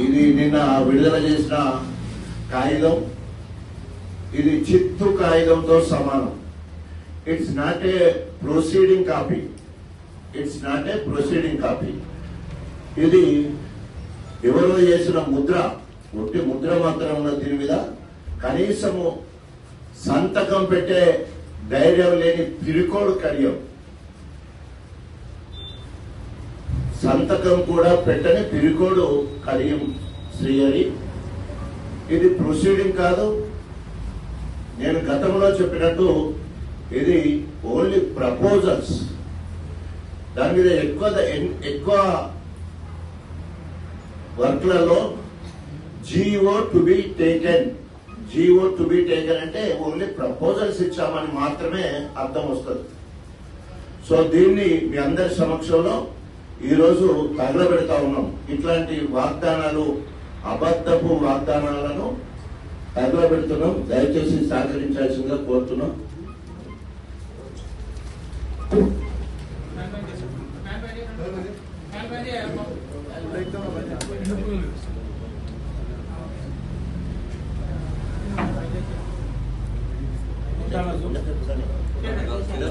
ఇది నిన్న విడుదల చేసిన కాగితం. ఇది చిత్తు కాగితంతో సమానం. It's not a proceeding copy it's not a proceeding copy ఇది ఎవరో చేసిన ముద్ర. ఒట్టి ముద్ర మాత్రం ఉన్న దీని మీద. కనీసము సంతకం పెట్టే ధైర్యం లేని పిరికోడు కడియం సంతకం కూడా పెట్టని పిరికోడు కడియం శ్రీహరి. ఇది ప్రొసీడింగ్ కాదు. నేను గతంలో చెప్పినట్టు ఇది ఓన్లీ ప్రపోజల్స్ దాని మీద ఎక్కువ ఎక్కువ వర్క్లలో GO to be taken GO to be taken అంటే ఓన్లీ ప్రపోజల్స్ ఇచ్చామని మాత్రమే అర్థం వస్తుంది. సో దీన్ని మీ అందరి సమక్షంలో ఈరోజు తగలబెడతా ఉన్నాం. ఇట్లాంటి వాగ్దానాలు అబద్ధపు వాగ్దానాలను తగలబెడుతున్నాం దయచేసి సహకరించాల్సిందిగా కోరుతున్నాం.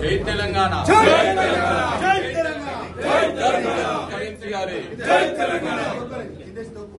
జై తెలంగాణ. జై జై తెలంగాణ.